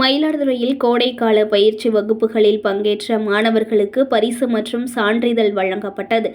மயிலாடுதுறையில் கோடைக்கால பயிற்சி வகுப்புகளில் பங்கேற்ற மாணவர்களுக்கு பரிசு மற்றும் சான்றிதழ் வழங்கப்பட்டது.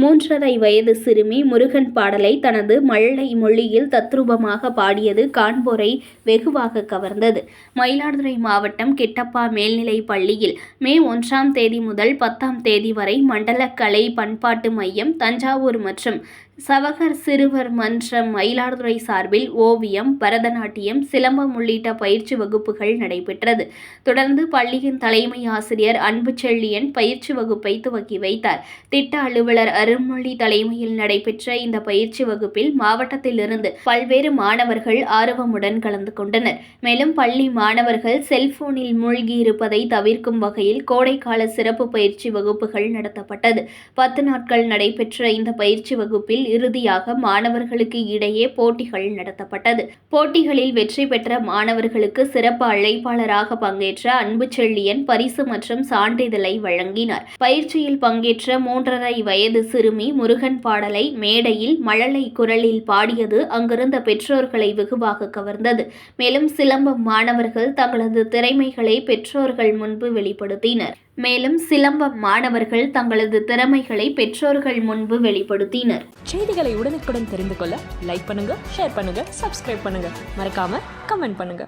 மூன்றரை வயது சிறுமி முருகன் பாடலை தனது மழலை மொழியில் தத்ரூபமாக பாடியது காண்போரை வெகுவாக கவர்ந்தது. மயிலாடுதுறை மாவட்டம் கிட்டப்பா மேல்நிலை பள்ளியில் மே ஒன்றாம் தேதி முதல் பத்தாம் தேதி வரை மண்டல கலை பண்பாட்டு மையம் தஞ்சாவூர் மற்றும் சவகர் சிறுவர் மன்றம் மயிலாடுதுறை சார்பில் ஓவியம் பரதநாட்டியம் சிலம்பம் உள்ளிட்ட பயிற்சி வகுப்புகள் நடைபெற்றது. தொடர்ந்து பள்ளியின் தலைமை ஆசிரியர் அன்பு செல்லியன் பயிற்சி வகுப்பை துவக்கி வைத்தார். திட்ட அலுவலர் அருள்மொழி தலைமையில் நடைபெற்ற இந்த பயிற்சி வகுப்பில் மாவட்டத்திலிருந்து பல்வேறு மாணவர்கள் ஆர்வமுடன் கலந்து கொண்டனர். மேலும் பள்ளி மாணவர்கள் செல்போனில் மூழ்கி இருப்பதை தவிர்க்கும் வகையில் கோடைக்கால சிறப்பு பயிற்சி வகுப்புகள் நடத்தப்பட்டது. பத்து நாட்கள் நடைபெற்ற இந்த பயிற்சி வகுப்பில் இறுதியாக மாணவர்களுக்கு இடையே போட்டிகள் நடத்தப்பட்டது. போட்டிகளில் வெற்றி பெற்ற மாணவர்களுக்கு சிறப்பு அழைப்பாளராக பங்கேற்ற அன்பு செல்லியன் பரிசு மற்றும் சான்றிதழை வழங்கினார். பயிற்சியில் பங்கேற்ற மூன்றரை வயது சிறுமி முருகன் பாடலை மேடையில் மழலை குரலில் பாடியது அங்கிருந்த பெற்றோர்களை வெகுவாக கவர்ந்தது. மேலும் சிலம்பம் மாணவர்கள் தங்களது திறமைகளை பெற்றோர்கள் முன்பு வெளிப்படுத்தினர். மேலும் சிலம்பம் மாணவர்கள் தங்களது திறமைகளை பெற்றோர்கள் முன்பு வெளிப்படுத்தினர். செய்திகளை உடனுக்குடன் தெரிந்து கொள்ள லைக் பண்ணுங்க ஷேர் பண்ணுங்க சப்ஸ்கிரைப் பண்ணுங்க. மறக்காம கமெண்ட் பண்ணுங்க.